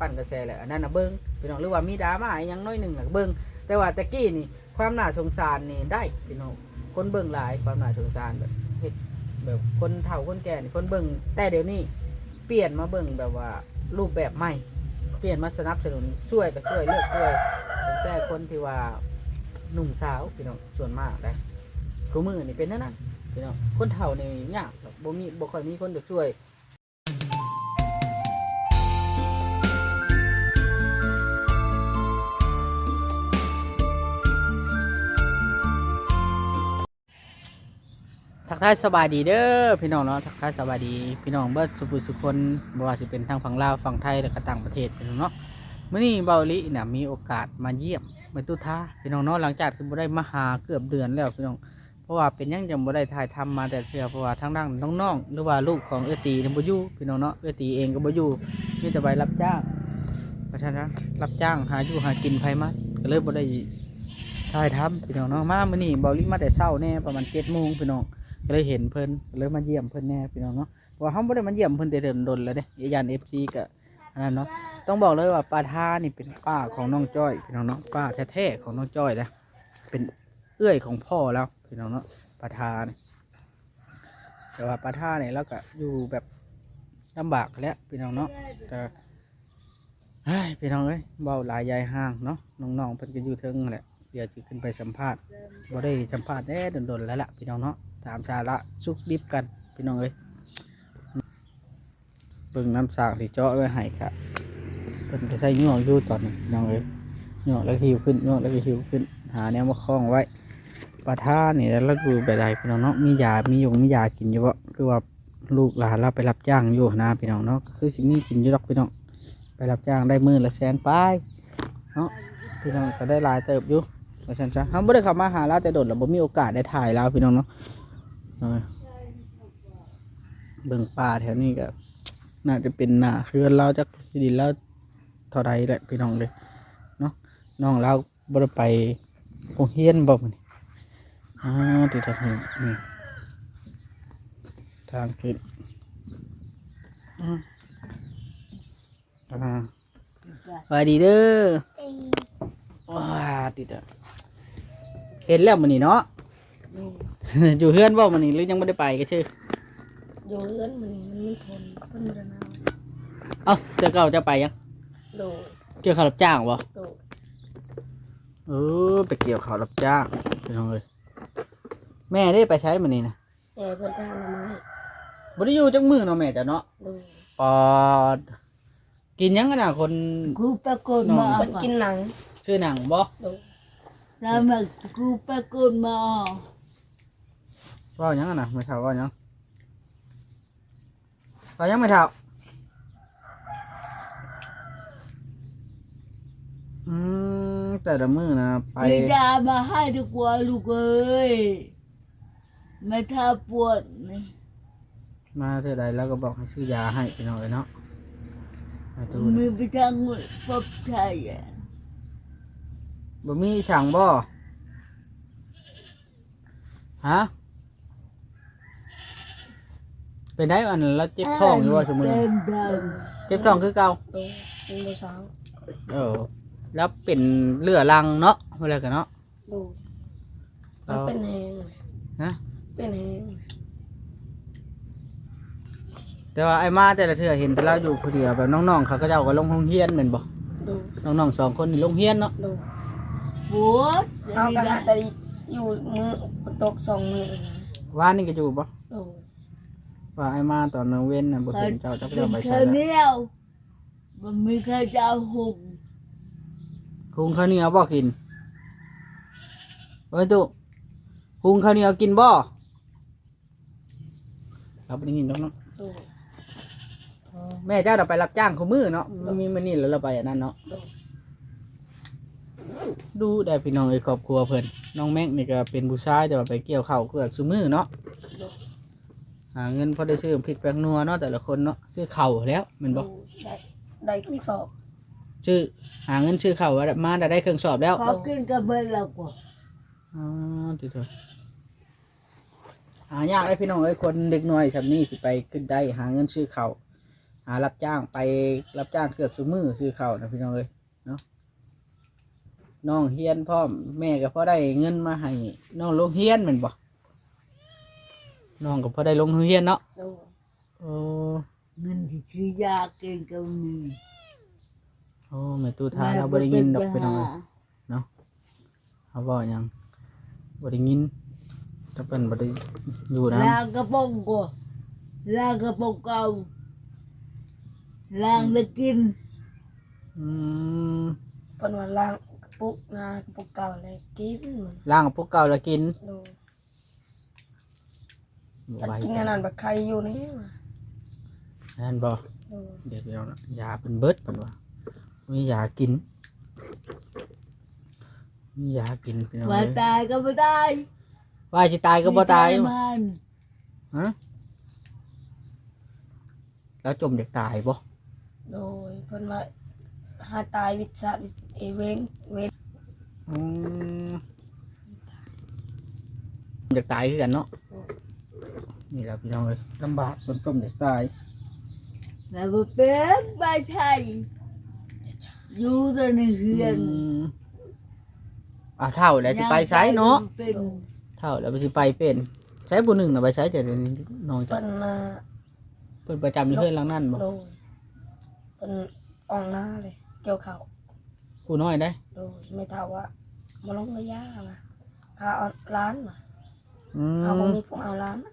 ปั่นกระแสแหละอันนั้นนะเบิ่งพี่น้องหรือว่ามีดราม่าอหยังน้อยหนึ่งนะเบิ่งแต่ว่าตะกี้นี่ความน่าสงสารนี่ได้พี่น้องคนเบิ่งหลายความน่าสงสารแบบเฮ็ดแบบคนเฒ่าคนแก่นี่คนเบิ่งแต่เดี๋ยวนี้เปลี่ยนมาเบิ่งแบบว่ารูปแบบใหม่ เปลี่ยนมาสนับสนุนช่วยก็ช่วยเลือกช่วยตั้งแต่คนที่ว่าหนุ่มสาวพี่น้องส่วนมากได้คู่มือนี่เป็นนั่นนั่นพี่น้องคนเฒ่านี่ยากหรอกบ่มีบ่ค่อยมีคนจะช่วย ทายสบายดีเด้อพี่น้องเนาะทักทายสบายดีพี่น้องเบิร์ดสุขุสุคนบ่ว่าจะเป็นทางฝั่งลาวฝั่งไทยและก็ต่างประเทศพี่น้องเนาะเมื้อนี้เบาหลิน่ะมีโอกาสมาเยี่ยมเมตุท่าพี่น้องเนาะหลังจากที่บ่ได้มาหาเกือบเดือนแล้วพี่น้องเพราะว่าเป็นยังจังบ่ได้ถ่ายทำมาแต่เทื่อเพราะว่าทางด้านน้องๆหรือว่าลูกของเอตีนี่บ่อยู่พี่น้องเนาะเอตีเองก็บ่อยู่มีแต่ไปรับจ้างเพราะฉะนั้นรับจ้างหาอยู่หากินไผมาก็เลยบ่ได้ถ่ายทำพี่น้องเนาะมาเมื้อนี้เบาลิมาแต่เช้าแน่ประมาณ7:00นพี่น้อง ก็เลยเห็นเพิ่นเลยมาเยี่ยมเพิ่นแน่พี่น้องเนาะเพราะว่าเขาไม่ได้มาเยี่ยมเพิ่นแต่เดินดนแล้วเด้ยานเอฟซีก็อันนั้นเนาะต้องบอกเลยว่าป้าท่านี่เป็นป้าของน้องจ้อยพี่น้องเนาะป้าแท้ๆของน้องจ้อยนะเป็นเอื้อยของพ่อแล้วพี่น้องเนาะป้าท่านี่แต่ว่าป้าท่าเนี่ยแล้วก็อยู่แบบลำบากแล้วพี่น้องเนาะก็เฮ้พี่น้องเอ้ยเบาหลายยายห่างเนาะน้องๆเพิ่นก็อยู่เทิงแหละเดี๋ยวจะขึ้นไปสัมภาษณ์บ่ได้สัมภาษณ์แน่ดนๆแล้วล่ะพี่น้องเนาะ ถามสาระสุกดิบกันพี่น้องเอ้ยเบิ่งน้ำสากที่เจาะไว้ให้ค่ะเพิ่นก็ใช้ย่วงอยู่ตอนนี้พี่น้องเอ้ยย่วงแล้วหิวขึ้นย่วงแล้วก็หิวขึ้น หาแนวมาคล้องไว้ปลาท่านี่แล้วดูแบบใดพี่น้องเนาะมียา มียงมียากินอยู่บ่คือว่าลูกหลานเราไปรับจ้างอยู่นะพี่น้องเนาะคือสิมีกินอยู่ดอกพี่น้องไปรับจ้างได้มือละแสนปลายเนาะพี่น้องก็ได้ลายเติบอยู่เพราะฉะนั้นจ้ะเขาไม่ได้เข้ามาหาเราแต่โดดเราบ่มีโอกาสได้ถ่ายเราพี่น้องเนาะ เออเบิ่งป่าแถวนี้ก็น่าจะเป็นหน้าเรือนเราจากที่ดินแล้วเท่าไรแหละพี่น้องเลยเนาะน้องเราบ่ได้ไปโรงเรียนบ่มันอ่าติดทางนี้นี่ทางขึ้นอ่าอ่าสวัสดีเด้อว้าติดอะเห็นแล้วมันนี่เนาะ อยู่เฮือนบ่มันนี่หรือยังไม่ได้ไปก็ชื่ออยู่เอื้อนมันนี่มันไม่ทนเพิ่นบ่ได้มาเอ้าเจ้าเก่าจะไปยังโดดเกี่ยวข้าวรับจ้างบ่โดดเออไปเกี่ยวข้าวรับจ้างไปน้องเลยแม่ได้ไปใช้มันนี่นะแม่เพิ่นไปหาหน่อไม้บ่ได้อยู่จังมือเนาะแม่จ้ะเนาะโดดปอดกินหยังกันน่ะคน กูปรากฏมาเพิ่นกินหนัง ชื่อหนังบ่ โดด แล้วมากูปรากฏมา ว่าหยังกันน่ะไม่เท่าว่าหยังว่าหยังไม่เท่าอืมแต่ละมือนะไปจีดามาให้ดีกว่าลูกเอ้ยไม่ท้าปวดนี่มาเท่าใดแล้วก็บอกให้ซื้อยาให้ไปหน่อยเนาะให้ดูมีนะไปทางปบไทยอะบ่มีช่างบ่ฮะ เป็นได้อันแล้วเจ็บท้องอยู่ว่าสมมือเต็มทาโดงดเจ็บท้องคือเก่าโดดเป็นบ่สาวเออ แล้วเป็นเลือรังเนาะเวลากันเนาะโดดมันเป็นแหงฮะเป็นแหงแต่ว่าไอ้มาแต่ละเทื่อเห็นแต่เราอยู่คนเดียวแบบน้องๆเขาก็จะเอาก็ลงห้องเฮียนเหมือนบ่โดดน้องๆสองคนนี่ลงเฮียนเนาะโดดปวดเอาจีกระดาหาแต่อยู่มือฝนตกสองมือเลยนะ ว่านนี่ก็อยู่บ่โดด ว่าไอ้มาตอนน้องเว้นน่ะบ่เห็นเจ้าจักเป็เจ้านไปแค่ใช่แล้วเดียวมันมีแค่เจ้าหุบคุงข้าวเหนียวบ่กินเอ้ยตุคุงข้าวเหนียวกินบ่เราบ่ได้ยินดอกเนาะโดดแม่เจ้าเราไปรับจ้างเขามือเนาะมันมีมันนี่แล้วเราไปอันนั้นเนาะโดดดูได้พี่น้องไอ้ครอบครัวเพิ่นน้องแม็กนี่ก็เป็นผู้ชายแต่ว่าไปเกี่ยวข้าวเกือบซุมือเนาะโดด หาเงินพอได้ซื้อพริกแป้งนัวเนาะแต่ละคนเนาะซื้อข้าวแล้วแมันโดบ่ดได้ได้เครื่องสอบซื้อหาเงินซื้อข้าวมาได้ได้เครื่องสอบแล้วเขากินกับเบลแล้วกว่าอ๋อติเถอะหายากเลยพี่น้องเอ้ยคนเด็กน้อยแบบนี้สิไปขึ้นได้หาเงินซื้อข้าวหารับจ้างไปรับจ้างเกือบซุมือซื้อข้าวนะพี่น้องเอ้ยเนาะน้องเฮียนพร้อมแม่ก็พอได้เงินมาให้น้องลงเฮียนแม่นบ่ น้องก็พอได้ลงเฮียนเนาะโดยโอ้เงินที่ซื้อยาเก่งก็มีโอ้แม่ตู้ทาเราบ่ได้ยินดอกพี่น้องเอ้ยเขาบอกหยังบ่ได้ยินถ้าเพิ่นบ่ได้อยู่นะลางกระป๋องก็ลางกระป๋องเก่าลางแล้วกินอืมเพิ่นว่าล้างกระปุกงากระปุกเก่าเลยกินมันล้างกับพวกเก่าแล้วกินโดย บ่จะไหวกินอันนั้นบักไข่อยู่นี่มานั่นบ่โดยเดี๋ยวเดี๋ยวนะยาเป็นเบิดเพิ่นว่ามียากินมียากินพี่น้องว่าเอ้ยตายก็ไม่ได้ว่าสิตายก็บ่ตายไม่ใช่มันฮะแล้วจมเด็กตายบ่โดยเพิ่นว่าหาตายวิสาวิเอเวนเวนอืมเด็กตายคือกันเนาะ นี่แหละพี่น้องเอ้ยลำบากมันจมเด็กตายแล้วบ่เป็นไม่ใช่อยู่แต่ในเรือนอืมอ่าเท่าแล้วสิไปใช้เนาะเป็นเท่าแล้วสิไปเป็นใช้ผู้หนึ่งน่ะไปใช้แต่เดี๋ยวนี้น้องจะเพิ่นมาเพิ่นประจำอยู่เพื่อนหลังนั่นบ่โดยเพิ่นอ่องหน้าเลย เกี่ยวข้าวผู้น้อยได้ โดยไม่เท่าว่ามาลงระยะมาข้าเอาร้านมา อืเอาบ่มมีพวกเอาร้านมา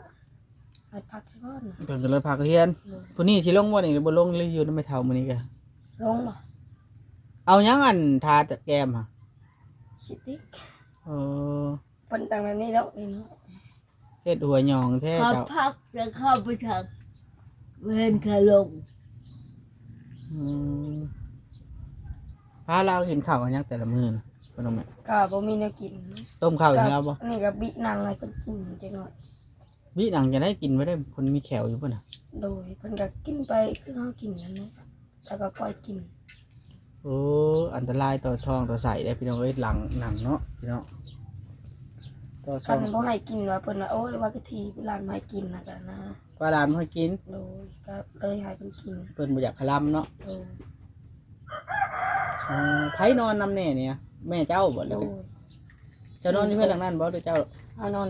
ให้พักสักก่อนนะเพิ่นก็เลยพากันเฮียนโดยผู้นี้ที่ลงบ่นี่บ่ลงเลยอยู่นำไม่เท่ามื้อนี้ก็ลงมาเอาหยังอันทาแต่แก้มฮะชิติกเออเพิ่นตั้งแบบนี้แล้วนี่เนาะเฮ็ดหัวหยองแท้เขาเจ้าพักจะเข้าไปทางเวนขาลงอืมพาเรากินข้าวกันยังแต่ละมื้อน่ะ เพิ่นเอาแม่ก็บ่มีแนวกินนะต้มข้าวให้เราบ่นี่ก็บินางให้เพิ่นกินจังหน่อยวิหนังจะได้กินบ่ได้คนมีแขวอยู่ป่ะน่ะโดยเพิ่นก็กินไปคือเฮากินนั่นแหละแล้วก็ค่อยกินโอ้อันตรายต่อท้องต่อไส้ได้พี่น้องเอ้ยหลังหนังเนาะพี่น้องต่อคัช่อนงบ่ให้กินว่าเพิ่นว่าโอ้ยว่ากะทิร้านมาให้กินนะกันนะปลาดานบ่ให้กินโดยก็เลยให้เพิ่นกินเพิ่นบ่อยากขลำเนาะโดยอ๋อไผนอนนำแน่เนี่ย แม่เจ้าบ่โดแล้วยเจ้านอนอยู่เพิ่นหลังนั้นบ่หรือเจ้าเอานอน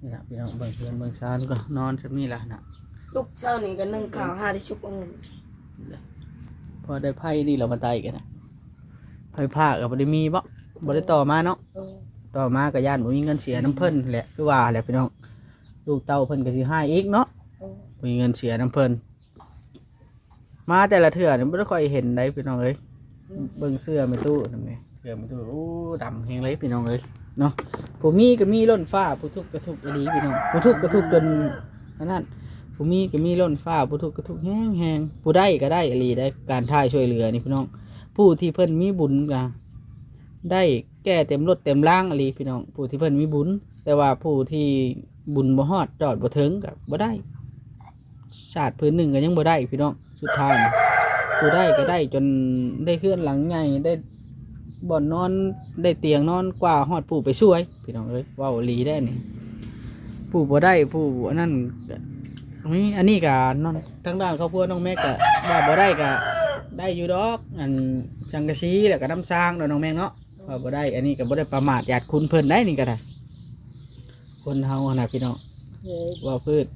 นี่ล่ะพี่น้องเบิ่งเพื่อนเบิ่งซานก็นอนซะนี่ล่ะน่ะลูกเช้านี่ก็นึ่งข้าวหาได้ชุบองค์พอได้ไพ่นี่เรามาไต่กันนะไพ่ผ้าก็บ่ได้มีบ่บ่ได้ต่อมาเนาะโดยต่อมาก็ย่านบ่มีเงินเสียน้ำเพิ่นแหละคือว่าแหละพี่น้องลูกเต้าเพิ่นก็สิให้อีกเนาะโดยบ่มีเงินเสียน้ำเพิ่นมาแต่ละเทื่อนี่บ่ได้ค่อยเห็นได้พี่น้องเอ้ย เบิ่งเสื้อแม่ตู้นั่นแหละเสื้อแม่ตู้โอ้ดำแฮงเลยพี่น้องเอ้ยเนาะผู้มีก็มีล้นฟ้าผู้ทุกข์ก็ทุกข์อีหลีพี่น้องผู้ทุกข์ก็ทุกข์จนอันนั้นผู้มีก็มีล้นฟ้าผู้ทุกข์ก็ทุกข์แฮงแฮงผู้ได้ก็ได้อีหลีได้การท่ายช่วยเหลือนี่พี่น้อง ผู้ที่เพิ่นมีบุญก็ได้แก้เต็มรถเต็มร่างอีหลีพี่น้อง ผู้ที่เพิ่นมีบุญ แต่ว่าผู้ที่บุญบ่ฮอดจอดบ่ถึงก็บ่ได้ชาติพื้นหนึ่งก็ยังบ่ได้พี่น้องสุดท้าย นะผู้ได้ก็ได้จนได้เคลื่อนหลังใหญ่ได้บ่อนนอนได้เตียงนอนกว่าฮอดผู้ไปช่วย พี่น้องเอ้ยเว้าอีหลีได้นี่ผู้บ่ได้ผู้อันนั้นก็มีอันนี้ก็นอนทางด้านครอบครัวน้องแม่ก็ว่าบ่ได้ก็ได้อยู่ดอกอันจังกะซีแล้วก็น้ำสร้างเนาะน้องแม่เนาะว่าบ่ได้ อันนี้ก็บ่ได้ประมาทญาติคุณเพิ่นได้นี่ก็ได้คนเฮาหั่นน่ะพี่น้องเฮ้ยว่าพืช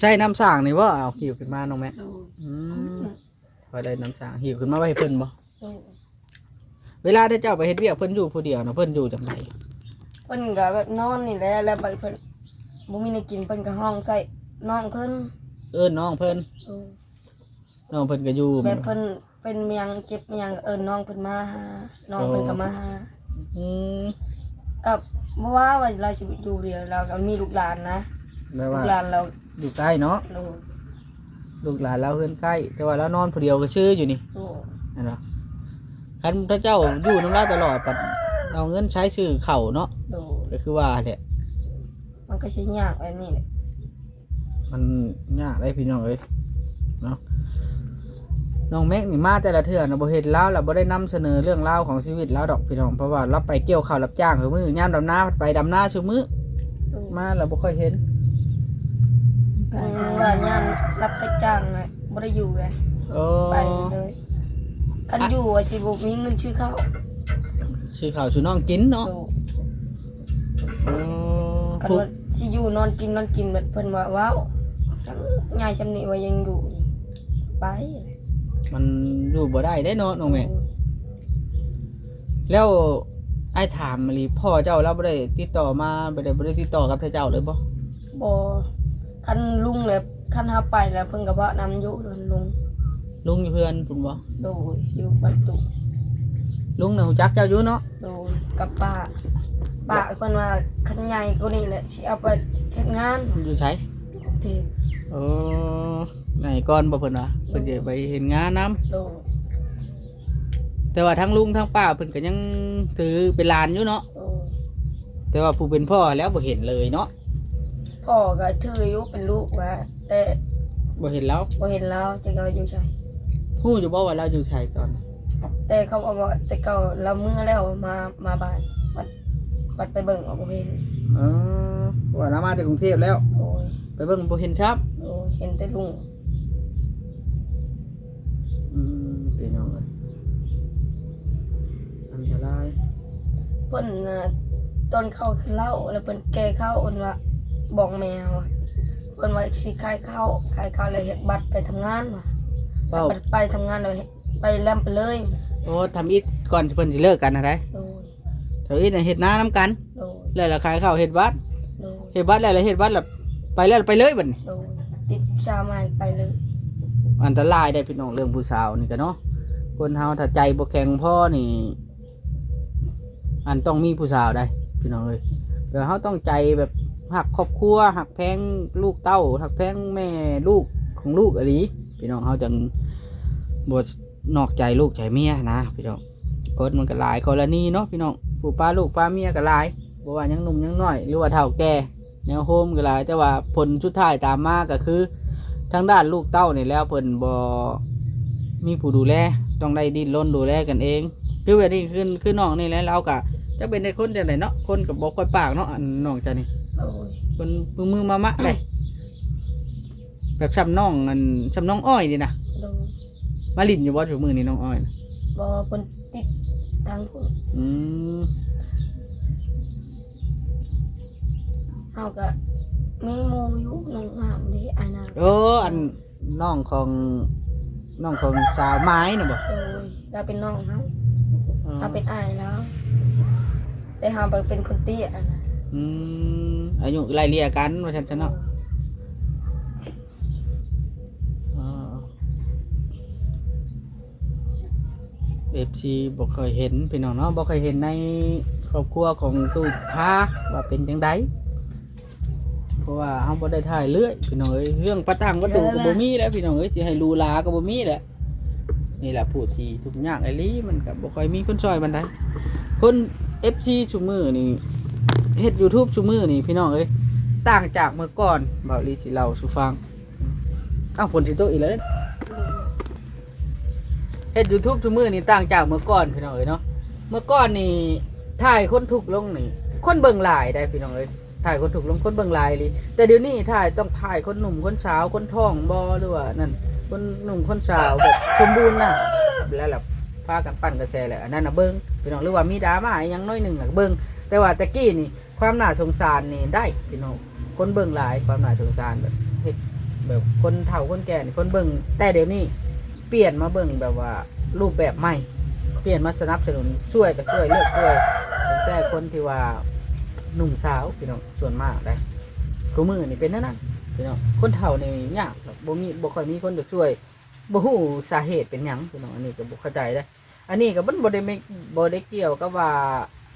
ใช่น้ำสร้างนี่ว่าเอาหิวขึ้นมาน้องแม่โดยอืมพอได้น้ำสร้างหิวขึ้นมาไว้ให้เพิ่นบ่โดยเวลาได้เจ้าไปเฮ็ดเวียกเพิ่นอยู่ผู้เดียวนะเพิ่นอยู่จังไดเพิ่นก็แบบนอนนี่แหละแล้วบัดเพิ่นบ่มีแนวกินเพิ่นก็ห้องใส่น้องเพิ่นเอิ้นน้องเพิ่นโดยน้องเพิ่นก็อยู่แบบเพิ่นเป็นเมียงเจ็บเมียงก็เอิ้นน้องเพิ่นมาหาน้องเพิ่นก็มาหา อืมกับบ่ว่าว่าเราสิอยู่เดียวเราก็มีลูกหลานนะแล้วลูว่ากหลานเรา อยู่ใกล้เนาะโดยลูกหลานเราเพิ่นใกล้ แต่ว่าเรานอนผู้เดียวก็ชื่ออยู่นี่โดยนั่นเนาะคันพระเจ้าอยู่น้ำเราตลอดปัดเอาเงินใช้ซื้อข้าวเนาะโดยก็คือว่าแหละมันก็ใช้ยากแบบนี้แหละมันยากได้พี่น้องเอ้ยเนาะน้องแม็กนี่มาแต่ละเทื่อนะบ่เห็นเล่าวแล้วบ่ได้นำเสนอเรื่องราวของชีวิตแล้วดอกพี่น้องเพราะว่าเราไปเกี่ยวข้าวรับจ้างคือมื้อยามดำนาไปดำนาชุมื้อโดยมาแล้วบ่ค่อยเห็นกัน ว่ายามรับกระจ้างน่ะบ่ได้อยู่เลยโอ้ไปเลยกันอยู่ว่าสิบ่มีเงินชื่อข้าวชื่อข่าวชื่อน้องกินเนาะโดโอ้กันผู้ว่าสิอยู่นอนกินนอนกินแบบเพิ่นว่าว้าวทั้งยายชำนิว่ายังอยู่ไปมันอยู่บ่ได้ได้เนาะน้องแม่ แล้วไอ้ถามมาลีพ่อเจ้าเราบ่ได้ติดต่อมาบ่ได้บ่ได้ติดต่อกับเจ้าเลยบ่บ่ คันลุงเลยคันหาไปแล้วเพิ่นก็บ่นำอยู่เดินลุงลุงอยู่เพื่อนพุ่นบ่โดยอยู่บรรตุลุงน่ะฮู้จักเจ้าอยู่เนาะโดยกับป้าป้าเพิ่นว่าคันใหญ่กว่านี้แหละสิเอาไปเฮ็ดงานอยู่ไสกรุงเทพโอ้ไหนก่อนบ่เพิ่นว่าเพิ่นจะไปเห็นงานนํโดยแต่ว่าทั้งลุงทั้งป้าเพิ่นก็ยังถือเป็นหลานอยู่เนาะโดยแต่ว่าผู้เป็นพ่อแล้วบ่เห็นเลยเนาะ พ่อก็ถืออยู่เป็นลูกว่าแต่บ่เห็นแล้วบ่เห็นแล้วจังเราอยู่ใช่ฮู้อยู่บ่ว่าเราอยู่ไสตอนนั้นแต่เขาบอกว่าแต่เก่าเราเมื่อแล้วมามาบ้านบัดบัดไปเบิ่งเอาบ่เห็นอ๋อว่าเรามาจากกรุงเทพแล้ว โอ้ยไปเบิ่งบ่เห็นครับโอ้ยเห็นแต่ลุงอืมตีน้องเลยอันตรายเพิ่นน่ะตอนเข้าคือเหล้าแล้วเพิ่นแก้ข้าวเพิ่นว่า บอกแมวว่าเพิ่นว่าสิขายข้าวขายข้าวแล้วเฮ็ดบัตรไปทำงานว่ะเป้า บัดไปทำงานแล้วเฮ็ดไปแลมไปเลยโอ้ทำอีทก่อนที่เพิ่นสิเลิกกันนะได้โดยเทำอีทน่ะเฮ็ดนานํกันโดยแล้วละขายข้าวเฮ็ดวัดโดยเฮ็ดวัดแล้วละเฮ็ดวัดแล้วไปแล้วไปเลยบัดนี้โดยติดชามาไปเลยอันตรายได้พี่น้องเรื่องผู้สาวนี่ก็เนาะคนเฮาถ้าใจบ่แข็งพอนี่ อันต้องมีผู้สาวได้พี่น้องเอ้ยแต่เฮาต้องใจแบบ หักครอบครัวหักแพงลูกเต้าหักแพงแม่ลูกของลูกอะลีพี่น้องเฮาจังบ่นอกใจลูกใจเมียนะพี่น้องกฎมันก็หลายกรณีเนาะพี่น้องผู้ป้าลูกป้าเมียก็หลายบ่ว่ายังหนุ่มยังน้อย หรือว่าเฒ่าแก่แนวโฮมก็หลาย แต่ว่าผลสุดท้ายตามมาก็คือ ทางด้านลูกเต้าเนี่ยแล้วเพิ่นบ่มีผู้ดูแลต้องได้ดิ้นรนดูแลกันเอง คือแบบนี้คือคือน้องนี่แหละเราก็จะเป็นในคนจังไดเนาะคนก็บ่ค่อยปากเนาะนน้องจ้ะนี่ โดยเพิ่นมือมือมามะได้แบบซ้ำน้องอันซ้ำน้องอ้อยนี่นะโดยมาลิ้นอยู่บ่ถุมือนี่น้องอ้อยนะบ่เพิ่นติดทางพุ่นอืมเฮาก็มีหมู่อยู่น้องหามนี่อายนางเออ อันน้องของน้องของสาวไม้น่ะบ่โดยเราเป็นน้องเฮาอ๋อ เฮาเป็นอายแล้วแต่เฮาไปเป็นคนเตี้ยอะนะ อืมอายุไล่เลี่ยกันว่าซั่นซะเนาะเอฟซีบอกเคยเห็นพี่น้องเนาะบอกเคยเห็นในครอบครัวของตู้ท้าว่าเป็นจังไดเพราะว่าเขาบ่ได้ถ่ายเรื่อยพี่น้องเอ้ยเรื่องประตังประตูก็บ่มีแล้วพี่น้องเอ้ยสิให้ลูลาก็บ่มีแหละนี่แหละผู้ที่ทุกอย่างไอ้ลีมันก็บ่ค่อยมีคนช่วยบันไดคน FC ชุมือนี่ เฮ็ด YouTube ชุมือนี่พี่น้องเอ้ยต่างจากเมื่อก่อนบ่าวลีสิเล่าสู่ฟังอ้าวฝนสิตกอีกแล้วเด้เฮ็ดยูทูบทุมือนี่ต่างจากเมื่อก่อนพี่น้องเอ้ยเนาะเมื่อก่อนนี่ถ่ายคนถูกลงนี่ คนเบิ่งหลายได้พี่น้องเอ้ยถ่ายคนถูกลงคนเบิ่งหลายเลยแต่เดี๋ยวนี้ถ่ายต้องถ่ายคนหนุ่มคนสาวคนท้องบ่หรือว่านั่นคนหนุ่มคนสาวแบบสมบูรณ์น่ะแล้วล่ะพากันปั่นกระแสแหละอันนั้นน่ะเบิ่งพี่น้องหรือว่ามีดราม่าอหยังน้อยหนึงน่ะเบิ่ง แต่ว่าตะกี้นี่ ความน่าสงสารนี่ได้พี่น้องคนเบิ่งหลายความน่าสงสารแบบเฮ็ดแบบคนเฒ่าคนแก่นี่คนเบิ่งแต่เดี๋ยวนี้เปลี่ยนมาเบิ่งแบบว่ารูปแบบใหม่ เปลี่ยนมาสนับสนุนช่วยก็ช่วยเลือกช่วยแต่คนที่ว่าหนุ่มสาวพี่น้องส่วนมากได้กูมือนี่เป็นนั่นน่ะพี่น้องคนเฒ่านี่ยากครับบ่มีบ่ค่อยมีคนจะช่วยบ่ฮู้สาเหตุเป็นหยังพี่น้องอันนี้ก็บ่เข้าใจได้อันนี้ก็มันบ่ได้ไม่บ่ได้เกี่ยวกับว่า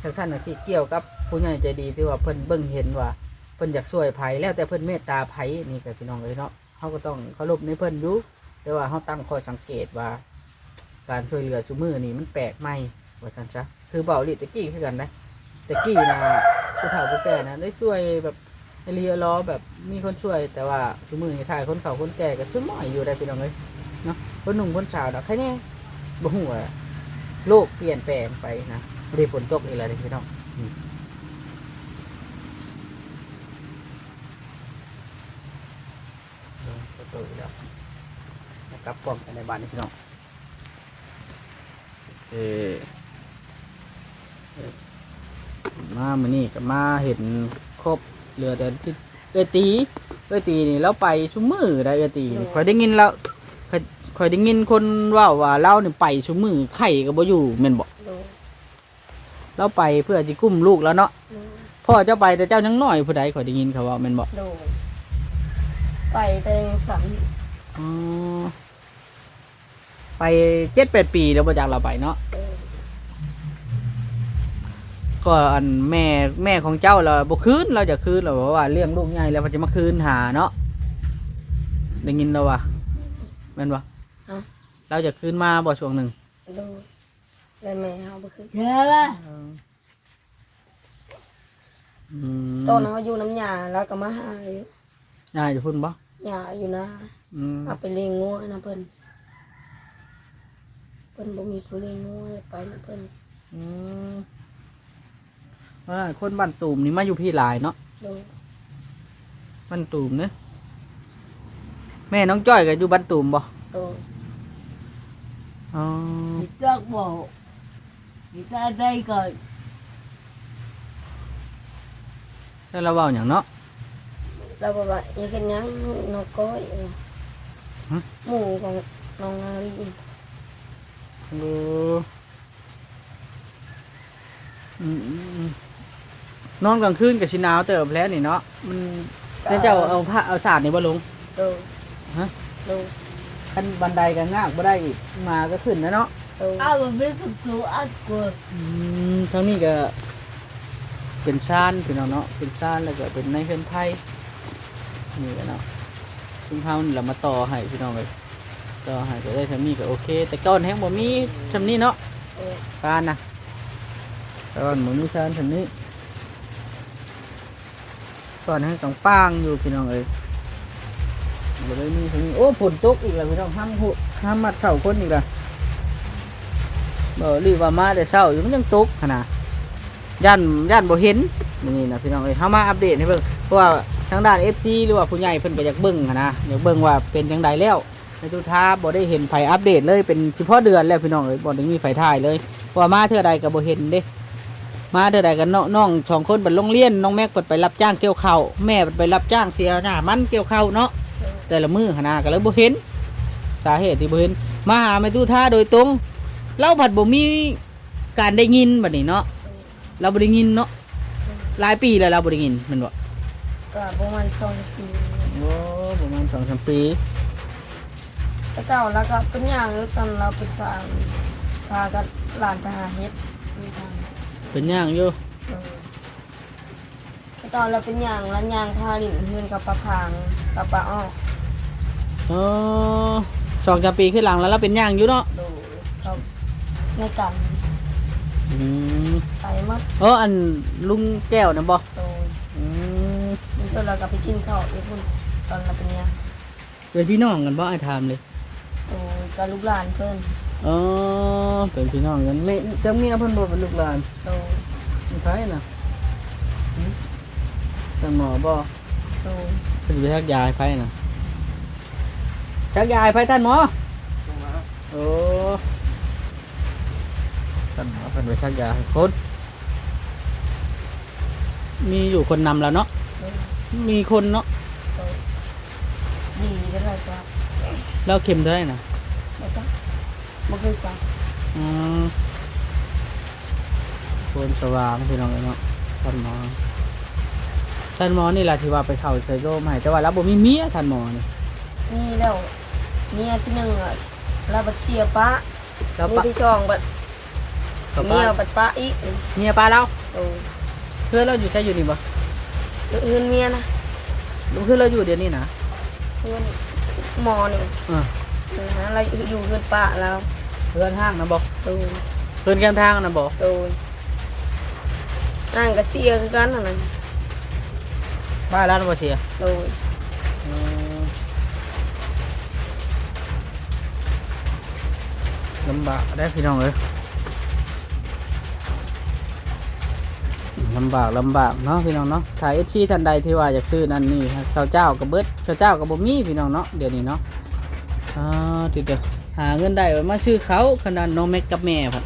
ทางท่านน่ะที่เกี่ยวกับผู้ใหญ่ใจดีที่ว่าเพิ่นเบิ่งเห็นว่าเพิ่นอยากช่วยไผแล้วแต่เพิ่นเมตตาไผนี่ก็พี่น้องเอ้ยเนาะเฮาก็ต้องเคารพในเพิ่นอยู่แต่ว่าเขาตั้งข้อสังเกตว่า การช่วยเหลือชุมือนี่มันแปลกใหม่ว่าท่านซะคือเบาลิตะกี้คือกันนะตะกี้นะผู้เฒ่าผู้แก่นะได้ช่วยแบบให้เรียล้อแบบมีคนช่วย แต่ว่าชุมือนี่ถ่ายคนเฒ่าคนแก่ก็ช่วยหม่อยอยู่ได้พี่น้องเลยเนาะคนหนุ่มคนสาวเนะแค่นี้บ่หัวาโลกเปลี่ยนแปลงไปนะ ไม่ได้ฝนตกอีกแล้วเด้อพี่น้องอืมกลับกล่องไปในบ้านนี่พี่น้องเออเอ่อมามื้อนี้ก็มาเห็นครบเหลือแต่ที่เอ้ยตีเอ้ยตีนี่เราไปชุมมือได้เอ้ยตีนี่คอยได้ยินแล้วคอยคอยได้ยินคนเว่าว่าเรานี่ไปชุมมือไข่ก็บ่อยู่แม่นบ่โดย เราไปเพื่อสิกุ้มลูกแล้วเนาะโดยพ่อเจ้าไปแต่เจ้ายังน้อยผู้ใดคอยได้ยินเขาว่าแม่นบ่โดยไปแต่ยังสันอ๋อไปเจ็ดแปดปีแล้วประจากเราไปเนาะโดยก็อันแม่แม่ของเจ้าเราบ่คืนเราจะคืนเราบอกว่าเลี้ยงลูกใหญ่แล้วมันจะมาคืนหาเนาะได้ยินเราวะแม่นวะฮะเราจะคืนมาบ่ช่วงหนึ่งโดย แล้วแม่เฮาบ่คือใช่ปะอืมตอนเฮาอยู่น้ำยาแล้วก็มาหาอยู่ยายจะพูดบ่ยาอยู่นะอืมเอาไปเลี้ยงงัวนะเพิ่นเพิ่นบ่มีผู้เลี้ยงงัวเลยไปนะเพิ่นอืมว่าคนบ้านตูมนี่มาอยู่พี่หลายเนาะโดยบ้านตูมเนอะแม่น้องจ้อยก็อยู่บ้านตูมบ่โดย อ๋อพี่จั กบอกพี่ตาได้ก่อนแล้วเราเว้าหยังเนาะ เราบอกว่าอย่าเห็นยังน้องก้อยเออฮะหมู่ของน้องนาลีเอออืมอืมอืมนอนกลางคืนกับชิหนาวเติบแล้วนี่เนาะมันแล้วเจ้าเอาผ้าเอาสาดนี่บ่ลงโดยฮะโดยขั้นบันไดกันงากบ่ได้อีกมาก็ขึ้นแล้วเนาะ อ้าวมันไม่ถูกตัวอัดกว่าอืมทั้งนี้ก็ เป็นชานพี่น้องเนาะเป็นชานแล้วก็เป็นในเพื่อนไทยนี่กันเนาะซึ่งเฮานี่แหละมาต่อให้พี่น้องเลยต่อให้ก็ได้ทำนี้ก็โอเค แต่ก้อนแห้งบ่มีทำนี้เนาะโดยชานนะก้อนบ่มีชานทำนี้ก้อนแห้งต้องป้างอยู่พี่น้องเอ้ยบ่ได้มีทำนี้โอ้ฝนตกอีกแล้วพี่น้องห้ามหุห้ามมัดเข่าคนอีกแล้ว บ่รีบว่ามาแต่เช้าอยู่มันยังตกขนาดย่านย่านบ่เห็นนี่นะพี่น้องเอ้ยเฮามาอัปเดตให้เบิ่งเพราะว่าทางด้าน FC หรือว่าผู้ใหญ่เพิ่นก็อยากเบิ่งนะอยากเบิ่งว่าเป็นจังไดแล้วในทุกท้าบ่ได้เห็นไผอัปเดตเลยเป็นเฉพาะเดือนแล้วพี่น้องเอ้ยบ่ได้มีไผถ่ายเลยเพราะว่ามาเทื่อใดก็บ่เห็นเด้มาเทื่อใดกันน้องสองคนบัดโรงเรียนน้องแม็กเปิดไปรับจ้างเกี่ยวข้าวแม่เปิดไปรับจ้างเสียหน้ามันเกี่ยวข้าวเนาะแต่ละมือหนนาก็เลยบ่เห็น สาเหตุที่บ่เห็นมาหาไม่ตู้ท่าโดยตรง เราผัดบ่มีการได้ยินบัดนี้เนาะเราบ่ได้ยินเนาะหลายปีแล้วเราบ่ได้ยินแมันบ่ก็ประมาณสองปีโอ้ประมาณ2-3ปีแต่เก่าแล้วก็เป็นอย่างอยู่ตอนเราปรึกษาพากันหลานไปหาเฮ็ดมีทางเป็นย่างอยู่โดยแต่ก่อนเราเป็นอย่างแล้วยางพาลินเฮือนกับปลาพางกับปลาอ้อเออสองสามปีขึ้นหลังแล้วเราเป็นย่างอยู่เนาะโดยเขา ในกันอืมไปหมดเอออันลุงแก้วนะบ่โดยอืมมันก็เราก็ไปกินข้าวอีกพุ่นตอนเราเป็นอย่างเป็นพี่น้องกันบ่ไอ้ถามเลยโดยกับลูกหลานเพิ่นเออเป็นพี่น้องกันแม่จังเมียเพิ่นบ่เป็นลูกหลานโดยเป็นไผน่ะหึจังหมอบ่โดยเพิ่นสิไปทักยาให้ไผน่ะทักยาให้ไผท่านหมอโอ้ท่า นหมอเพิ่นไปทักยาให้คนมีอยู่คนนำแล้วเนาะโดยมีคนเนาะโดยดีได้ไรจ้ะแล้วเข็มเท่าไหร่น่ะบ่จ้ะบ่เคยสักอืมคนสว่างพี่น้องเนาะท่านหมอท่านหมอนี่แหละที่ว่าไปเข้าใส่โรมให้แต่ว่าเราบ่มีเมียท่านหมอนี่มีแล้วเมียที่หนึ่งอะเราบัดเชียร์ป้าแล้วเมียปะที่สองบัด กับเมีป้ายบัดป้าอีกเมียปลาเราโอ้เพื่อนเราอยู่ใช่อยู่นี่บ่เฮือนเมียนะเพื่อนเราอยู่เดี๋ยวนี้นะเฮือนหมอนี่เออนะฮะเราอยู่เฮือนป้าแล้วเพื่อนห้างนะบอกโอ้เพื่อนแคมทางนะบอกโอ้นั่งก็เสียคือกันนั่นน่ะบ้านแล้วนะบ่เสียโอ้เออลำบากได้พี่น้องเลย ลำบากลำบากเนาะพี่น้องเนาะถ่ายเอชีท่านใดที่ว่าอยากซื้อนั่นนี่เจ้าเจ้ากับเบิดเจ้าเจ้ากับบ่มีพี่น้องเนาะเดี๋ยวนี้เนาะอ๋อติดเดียวหาเงินได้ไว้มาชื่อเขาขนาดน้องแม็กกับแม่พัด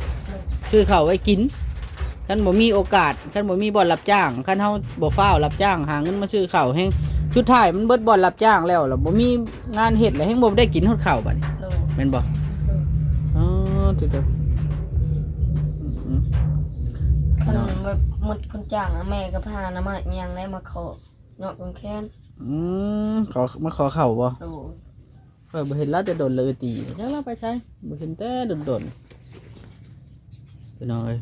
ชื่อเขาไว้กินคันบ่มีโอกาสคันบ่มีบ่อนรับจ้างคันเฮาบ่ฟ้าวรับจ้าง หาเงินมาชื่อเขาแฮงสุดท้ายมันเบิดบ่อนรับจ้างแล้วแล้วบ่มีงานเฮ็ดแล้วแฮงบ่ได้กินฮอดข้าวบัดนี้โดยแม่นบ่โดยอ๋อติดเดียว แบบหมดคนจ้างอะแม่ก็พาน้ำมาเมียงได้มาขอเนาะกงแค้นอืมขอมาขอเข้าบ่โดยข้อยบ่เห็นแล้วแต่โดนเลยตีแล้วเราไปใช้บ่เห็นแต่โดนๆพี่น้องเอ้ย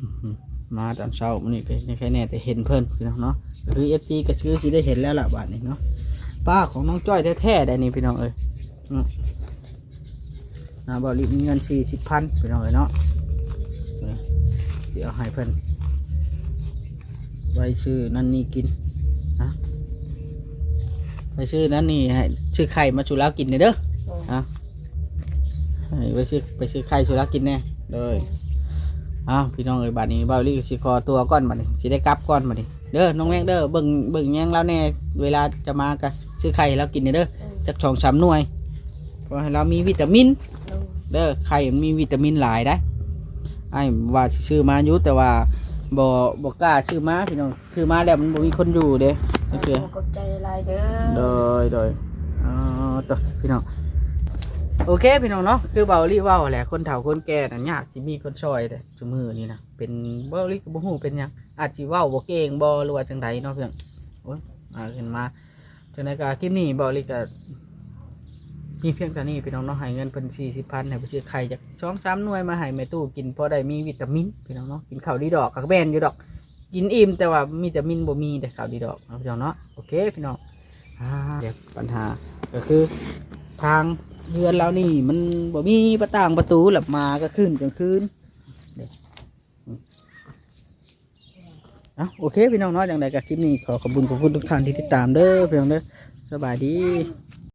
อื้อหือมาตอนเช้ามื้อนี้ก็ยังแค่แน่แต่เห็นเพิ่นพี่น้องเนาะก็คือ FC ก็คือสิได้เห็นแล้วล่ะบัดนี้เนาะป้าของน้องจ้อยแท้ๆได้นี่พี่น้องเอ้ยอืมนาบ่รีบมีเงิน40,000พี่น้องเอ้ยเนาะนี่ เดี๋ยวให้เพิ่นไว้ซื้อนั่นนี่กินนะไปซื้อนั่นนี่ให้ซื้อไข่มาชุลากินเนี่ยเด้อโดยอะให้ไปซื้อไปซื้อไข่ชุลากินแน่เลยอ้าวพี่น้องเอ้ยบัดนี้เบาลี่สิคอตัวก้อนบัดนี้สิได้กลับก้อนบัดนี้เด้อน้องแมงเด้อเบิ่งเบิ่งแยงแล้วแน่เวลาจะมากะซื้อไข่ให้เรากินเนี่ยเด้อจักสองสามหน่วยเพราะให้เรามีวิตามินโดยเด้อไข่มันมีวิตามินหลายได้ ไอ้ว่าสิซื้อมาอยู่แต่ว่าบ่บ่กล้าซื้อมาพี่น้องซื้อมาแล้วมันบ่มีคนอยู่เด้นี่คือขอบใจหลายเด้โดอยโดยอ๋อตัวพี่น้องโอเคพี่น้องเนาะคือเบาลี่ว่าแหละคนเฒ่าคนแก่น่ะยากสิมีคนช่วยแต่ชั่มือนี่นะเป็นเบาลี่ก็บ่ฮู้เป็นหยังอาจสิเว้าบ่เก่งบ่หรือว่าจังใดเนาะเพื่อนโอ้ยมาขึ้นมาจังไดก็คลิปนี้เบาลี่ก็ มีเพียงเท่นี้พี่น้องเนาะให้เงินเพิ่น40,000ให้ไปซื้อไข่จากช่อง3หน่วยมาให้แม่ตู้กินพอได้มีวิตามินพี่น้องเนาะกินข้าวดีดอกกับแบนอยู่ดอก กินอิ่มแต่ว่ามีแต่มินบ่มีแต่ข้าวดีดอกพี่น้องเนาะโอเคพี่น้องเดี๋ยวปัญหาก็คือ ทางเรือนเรานี่มันบ่มีประต่างประตูหลับมาก็ขึ้นกลางคืนเดี๋ยวโอเคพี่น้องเนาะอย่างไรกับคลิปนี้ขอขอบคุณขอบคุณทุกท่านที่ติดตามเด้อพี่น้องเด้อสบายดี